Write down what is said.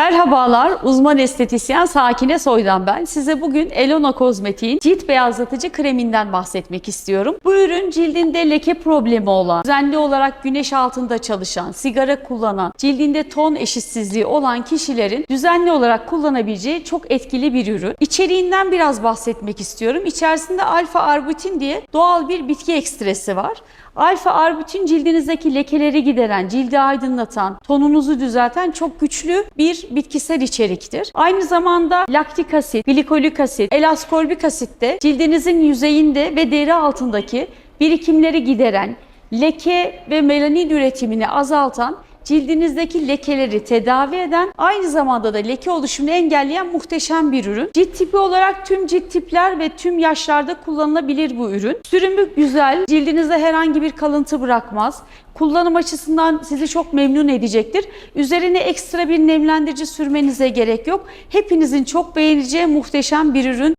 Merhabalar, uzman estetisyen Sakine Soydan ben. Size bugün Elona Kozmetik'in cilt beyazlatıcı kreminden bahsetmek istiyorum. Bu ürün cildinde leke problemi olan, düzenli olarak güneş altında çalışan, sigara kullanan, cildinde ton eşitsizliği olan kişilerin düzenli olarak kullanabileceği çok etkili bir ürün. İçeriğinden biraz bahsetmek istiyorum. İçerisinde alfa arbutin diye doğal bir bitki ekstresi var. Alfa arbutin cildinizdeki lekeleri gideren, cildi aydınlatan, tonunuzu düzelten çok güçlü bir bitkisel içeriktir. Aynı zamanda laktik asit, glikolik asit, elaskorbik asit de cildinizin yüzeyinde ve deri altındaki birikimleri gideren, leke ve melanin üretimini azaltan cildinizdeki lekeleri tedavi eden, aynı zamanda da leke oluşumunu engelleyen muhteşem bir ürün. Cilt tipi olarak tüm cilt tipler ve tüm yaşlarda kullanılabilir bu ürün. Sürümü güzel, cildinizde herhangi bir kalıntı bırakmaz. Kullanım açısından sizi çok memnun edecektir. Üzerine ekstra bir nemlendirici sürmenize gerek yok. Hepinizin çok beğeneceği muhteşem bir ürün.